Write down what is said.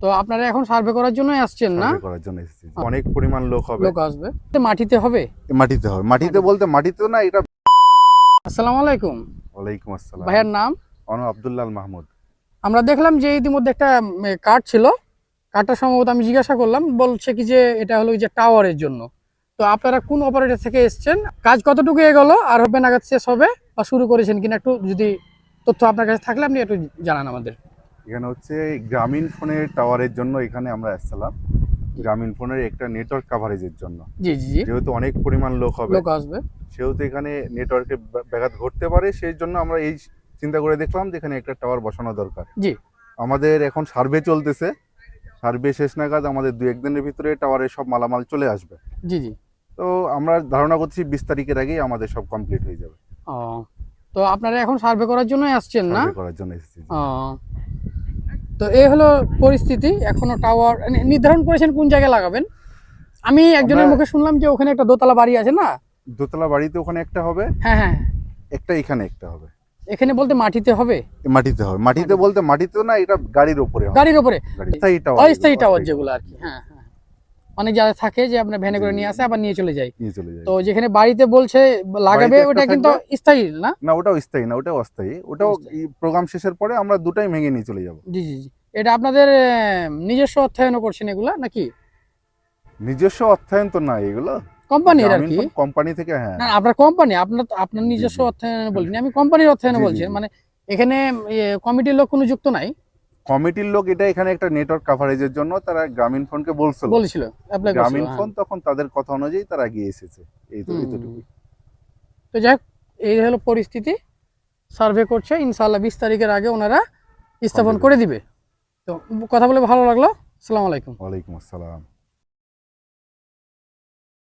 তো আপনারা এখন সার্ভে করার জন্য আসছেন না? করার জন্য এসেছি। অনেক পরিমাণ লোক হবে। লোক আসবে। মাটিতে হবে? মাটিতে হবে। মাটিতে বলতে মাটিতে না এটা আসসালামু আলাইকুম। ওয়ালাইকুম আসসালাম। ভাইয়ের নাম? অনু আব্দুল্লাল মাহমুদ। আমরা দেখলাম যে ইতিমধ্যে একটা কার্ড ছিল। কার্ডটা সম্ভবত আমি জিজ্ঞাসা করলাম বলছে কি যে এটা হলো যে টাওয়ারের জন্য। তো আপনারা কোন অপারেটর থেকে এসেছেন? কাজ কতটুকু এগোলো? আর হবে নাগাদ শেষ হবে? বা শুরু করেছেন কিনা একটু যদি তথ্য আপনার কাছে থাকলে আপনি একটু জানান আমাদের। এখানে হচ্ছে গ্রামীণ ফোনের টাওয়ারের জন্য এখানে আমরা আসছিলাম। গ্রামীণ ফোনের একটা নেটওয়ার্ক কাভারেজের জন্য। জি জি যেহেতু অনেক পরিমাণ লোক হবে। লোক আসবে। সেহেতু এখানে নেটওয়ার্কে ব্যাঘাত ঘটতে পারে সেই জন্য আমরা এই চিন্তা করে দেখলাম যে এখানে একটা টাওয়ার বসানো দরকার। জি। আমাদের এখন সার্ভে চলতেছে। সার্ভে শেষ নাগাদ আমাদের দু একদিনের ভিতরে টাওয়ারে সব মালামাল চলে আসবে। জি জি। তো আমরা ধারণা করছি বিশ তারিখের আগেই আমাদের সব কমপ্লিট হয়ে যাবে। তো আপনারা এখন সার্ভে করার জন্য আসছেন না? করার জন্য এসেছি। তো এই হলো পরিস্থিতি। এখনও টাওয়ার নির্ধারণ করেছেন কোন জায়গায় লাগাবেন? আমি একজনের মুখে শুনলাম যে ওখানে একটা দোতলা বাড়ি আছে না? দোতলা বাড়িতে ওখানে একটা হবে? হ্যাঁ হ্যাঁ। একটা এখানে একটা হবে। এখানে বলতে মাটিতে হবে? মাটিতে হবে। মাটিতে বলতে মাটিতে না এটা গাড়ির উপরে গাড়ির উপরে অস্থায়ী টাওয়ার যেগুলো আর কি হ্যাঁ হ্যাঁ। অনেক জায়গা থাকে যে আপনার ভ্যানে করে নিয়ে আসে আবার নিয়ে চলে যায়। নিয়ে চলে যায়। তো যেখানে বাড়িতে বলছে লাগাবে ওটা কিন্তু স্থায়ী না? না ওটাও স্থায়ী না ওটাও অস্থায়ী। ওটাও প্রোগ্রাম শেষের পরে আমরা দুটাই ভেঙে নিয়ে চলে যাব। জি জি জি। এটা আপনাদের নিজস্ব অর্থায়নও করছেন এগুলা নাকি? নিজস্ব অর্থায়ন তো নাই এগুলো। কোম্পানির আর কি? কোম্পানি থেকে হ্যাঁ। না আপনার কোম্পানি আপনার আপনার নিজস্ব অর্থায়ন বলিনি আমি কোম্পানির অর্থায়ন জি। মানে এখানে কমিটির লোক কোনো যুক্ত নাই। কমিটির লোক এটা এখানে একটা নেটওয়ার্ক কাভারেজের জন্য তারা গ্রামীণ ফোনকে বলছিল। বলেছিল গ্রামীণ ফোন তখন তাদের কথা অনুযায়ী তারা এগিয়ে এসেছে এই তো। এতটুকু তো যাই হোক, এই হলো পরিস্থিতি। সার্ভে করছে ইনশাআল্লাহ বিশ তারিখের আগে ওনারা স্থাপন করে দিবে। তো কথা বলে ভালো লাগল আসসালামু আলাইকুম। ওয়ালাইকুম আসসালাম।